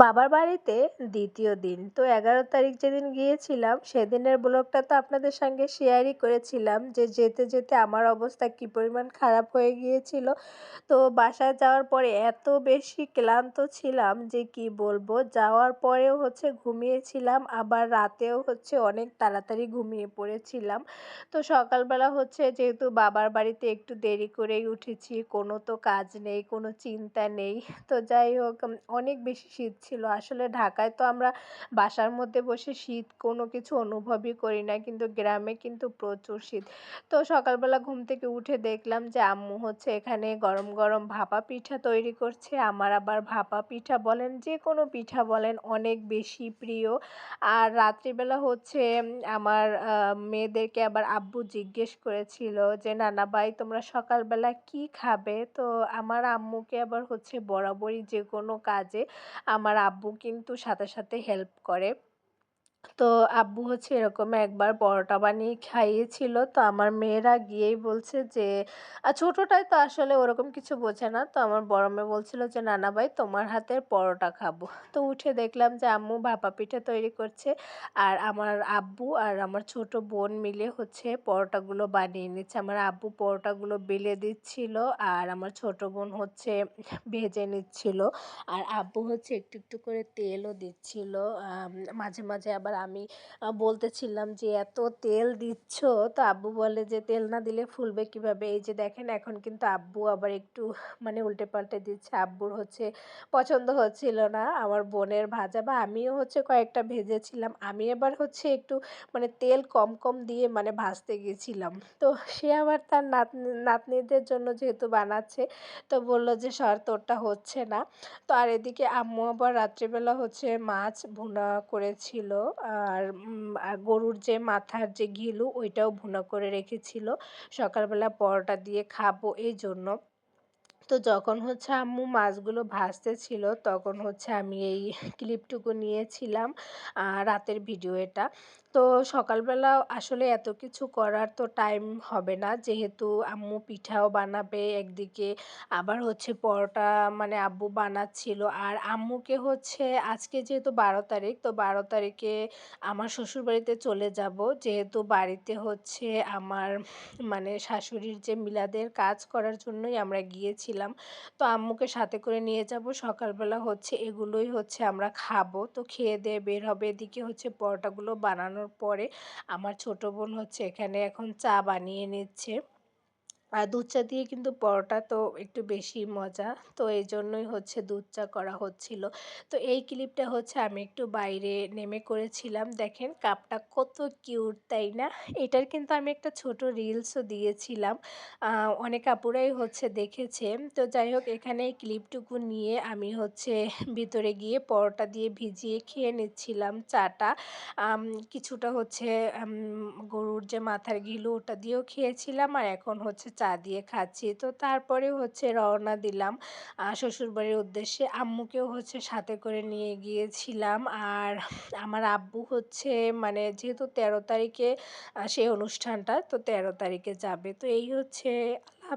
বাবার বাড়িতে দ্বিতীয় দিন। তো এগারো তারিখ যেদিন গিয়েছিলাম, সেদিনের ব্লগটা তো আপনাদের সঙ্গে শেয়ারই করেছিলাম যে যেতে যেতে আমার অবস্থা কী পরিমাণ খারাপ হয়ে গিয়েছিল। তো বাসায় যাওয়ার পরে এত বেশি ক্লান্ত ছিলাম যে কি বলব, যাওয়ার পরেও হচ্ছে ঘুমিয়েছিলাম, আবার রাতেও হচ্ছে অনেক তাড়াতাড়ি ঘুমিয়ে পড়েছিলাম। তো সকালবেলা হচ্ছে যেহেতু বাবার বাড়িতে একটু দেরি করেই উঠেছি, কোনো তো কাজ নেই, কোনো চিন্তা নেই। তো যাই হোক, অনেক বেশি শীত ছিল। আসলে ঢাকায় তো আমরা বাসার মধ্যে বসে শীত কোনো কিছু অনুভবই করি না। কিন্তু গ্রামে কিন্তু প্রচুর শীত। তো সকালবেলা ঘুম থেকে উঠে দেখলাম যে আম্মু হচ্ছে এখানে গরম গরম ভাপা পিঠা তৈরি করছে। আমার আবার ভাপা পিঠা বলেন যে কোনো পিঠা বলেন অনেক বেশি প্রিয়। আর রাত্রিবেলা হচ্ছে আমার মেয়েদেরকে আবার আব্বু জিজ্ঞেস করেছিল যে, নানা ভাই, তোমরা সকালবেলা কি খাবে? তো আমার আম্মুকে আবার হচ্ছে বরাবরই যে কোনো কাজে আমার আব্বু কিন্তু সাথে সাথে হেল্প করে। তো আব্বু হচ্ছে এরকম একবার পরোটা বানিয়ে খাইয়েছিল। তো আমার মেয়েরা গিয়েই বলছে যে ছোটোটাই তো আসলে ওরকম কিছু বোঝে না। তো আমার বড় মেয়ে বলছিল যে নানা ভাই, তোমার হাতের পরোটা খাব। তো উঠে দেখলাম যে, আম্মু ভাপা পিঠা তৈরি করছে। আর আমার আব্বু আর আমার ছোট বোন মিলে হচ্ছে পরোটাগুলো বানিয়ে নিচ্ছে। আমার আব্বু পরোটাগুলো বেলে দিচ্ছিল আর আমার ছোট বোন হচ্ছে ভেজে নিচ্ছিল। আর আব্বু হচ্ছে একটু একটু করে তেলও দিচ্ছিল। মাঝে মাঝে আবার আমি বলতেছিলাম যে, এত তেল দিচ্ছ? তো আব্বু বলে যে, তেল না দিলে ফুলবে কীভাবে? এই যে দেখেন, এখন কিন্তু আব্বু আবার একটু মানে উল্টে পাল্টে দিচ্ছে। আব্বুর হচ্ছে, পছন্দ হচ্ছিল না আমার বোনের ভাজা বা আমিও হচ্ছে কয়েকটা ভেজেছিলাম। আমি এবার হচ্ছে একটু মানে তেল কম কম দিয়ে মানে ভাজতে গেছিলাম। তো সে আবার তার নাতনি, নাতনিদের জন্য যেহেতু বানাচ্ছে, তো বলল যে, সর, তোরটা হচ্ছে না। তো আর এদিকে আম্মু আবার রাত্রিবেলা হচ্ছে মাছ ভুনা করেছিল। আর গরুর যে মাথার যে ঘিলু, ওইটাও ভুনা করে রেখেছিল। সকালবেলা পরোটা দিয়ে খাব এই জন্য তো যখন হচ্ছে আম্মু মাছগুলো ভাজতে ছিল তখন হচ্ছে আমি এই ক্লিপটুকু নিয়েছিলাম রাতের ভিডিও এটা। তো সকালবেলা আসলে এত কিছু করার তো টাইম হবে না। যেহেতু আম্মু পিঠাও বানাবে, একদিকে আবার হচ্ছে পরোটা মানে আব্বু বানাচ্ছিল। আর আম্মুকে হচ্ছে আজকে যেহেতু বারো তারিখ, তো বারো তারিখে আমার শ্বশুরবাড়িতে চলে যাব। যেহেতু বাড়িতে হচ্ছে আমার মানে শাশুড়ির যে মিলাদের কাজ করার জন্যই আমরা গিয়েছিলাম। তো আম্মুকে সাথে করে নিয়ে যাব। সকালবেলা হচ্ছে এগুলোই হচ্ছে আমরা খাব। তো খেয়ে দিয়ে বের হবে। এদিকে হচ্ছে পরোটাগুলো বানানোর পরে আমার ছোট বোন হচ্ছে এখানে এখন চা বানিয়ে নিচ্ছে। আর দুধ চা দিয়ে কিন্তু পরোটা তো একটু বেশি মজা। তো এই জন্যই হচ্ছে দুধ চা করা হচ্ছিল। তো এই ক্লিপটা হচ্ছে আমি একটু বাইরে নেমে করেছিলাম। দেখেন কাপটা কত কিউট, তাই না? এটার কিন্তু আমি একটা ছোট রিলসও দিয়েছিলাম। অনেক আপুরাই হচ্ছে দেখেছে। তো যাই হোক, এখানে এই ক্লিপটুকু নিয়ে আমি হচ্ছে ভিতরে গিয়ে পরোটা দিয়ে ভিজিয়ে খেয়ে নিচ্ছিলাম চাটা। কিছুটা হচ্ছে গরুর যে মাথার ঘিলু ওটা দিয়েও খেয়েছিলাম। আর এখন হচ্ছে চা দিয়ে খাচ্ছি। তো তারপরে হচ্ছে রওনা দিলাম। শ্বশুরবাড়ির উদ্দেশ্যে আম্মুকেও হচ্ছে সাথে করে নিয়ে গিয়েছিলাম। আর আমার আব্বু হচ্ছে মানে যেহেতু তেরো তারিখে সেই অনুষ্ঠানটা, তো তেরো তারিখে যাবে। তো এই হচ্ছে, আল্লাহ